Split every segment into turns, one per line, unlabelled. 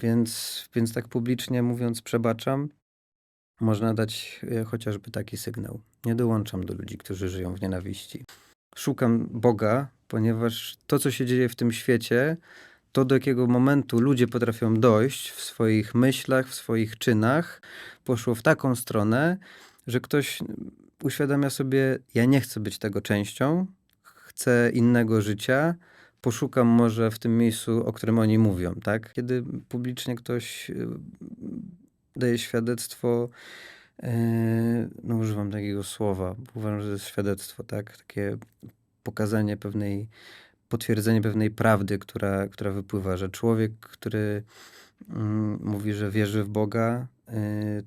Więc, więc tak publicznie mówiąc, przebaczam, można dać e, chociażby taki sygnał. Nie dołączam do ludzi, którzy żyją w nienawiści. Szukam Boga, ponieważ to, co się dzieje w tym świecie, to do jakiego momentu ludzie potrafią dojść w swoich myślach, w swoich czynach, poszło w taką stronę, że ktoś uświadamia sobie, ja nie chcę być tego częścią, chcę innego życia, poszukam może w tym miejscu, o którym oni mówią, tak? Kiedy publicznie ktoś y, daje świadectwo, e, no używam takiego słowa, bo uważam, że to jest świadectwo, tak? Takie pokazanie pewnej, potwierdzenie pewnej prawdy, która, która wypływa, że człowiek, który mm, mówi, że wierzy w Boga, y,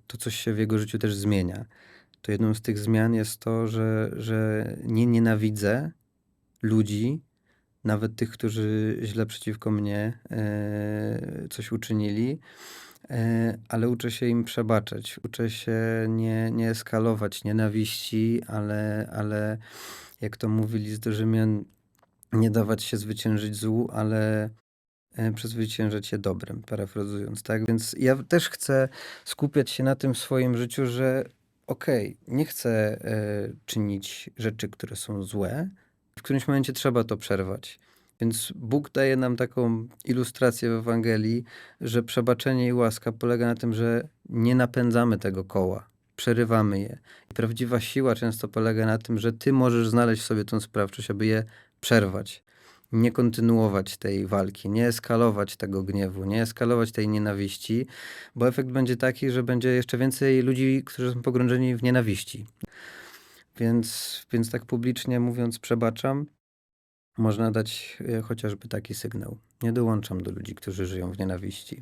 to coś się w jego życiu też zmienia. To jedną z tych zmian jest to, że, że nie nienawidzę ludzi, nawet tych, którzy źle przeciwko mnie e, coś uczynili, e, ale uczę się im przebaczać. Uczę się nie, nie eskalować nienawiści, ale, ale jak to mówi list do Rzymian, nie dawać się zwyciężyć złu, ale e, przezwyciężać je dobrem, parafrazując, tak? Więc ja też chcę skupiać się na tym w swoim życiu, że okej, nie chcę czynić rzeczy, które są złe. W którymś momencie trzeba to przerwać. Więc Bóg daje nam taką ilustrację w Ewangelii, że przebaczenie i łaska polega na tym, że nie napędzamy tego koła, przerywamy je. I prawdziwa siła często polega na tym, że ty możesz znaleźć w sobie tą sprawczość, aby je przerwać. Nie kontynuować tej walki, nie eskalować tego gniewu, nie eskalować tej nienawiści, bo efekt będzie taki, że będzie jeszcze więcej ludzi, którzy są pogrążeni w nienawiści. Więc, więc tak publicznie mówiąc, przebaczam, można dać e, chociażby taki sygnał. Nie dołączam do ludzi, którzy żyją w nienawiści.